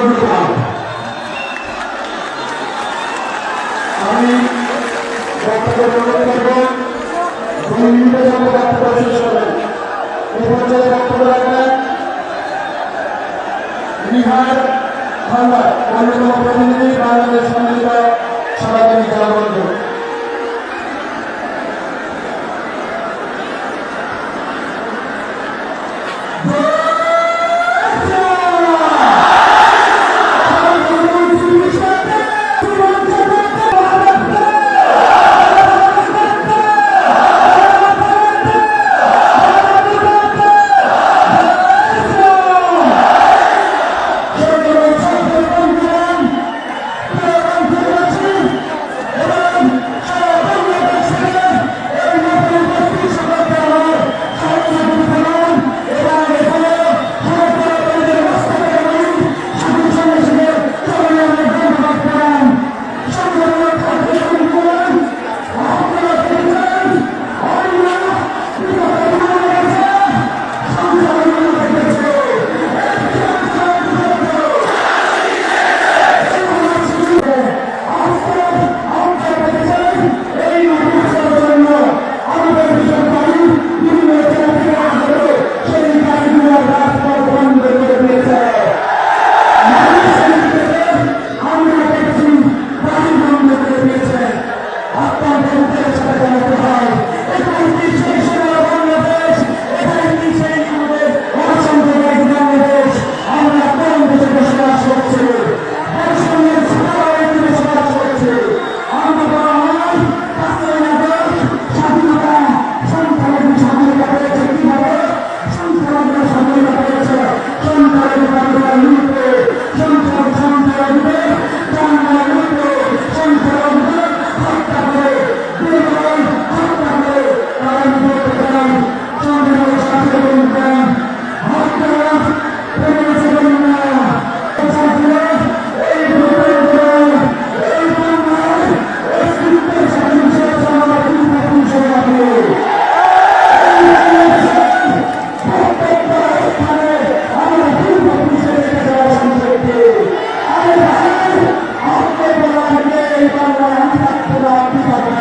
ধন্যবাদ আমি বিহার ঠান্ডা অন্যতম প্রতিনিধি বাংলাদেশ সম্মিলিত সনাতনী জনবন্ধ Bro! olan bir takım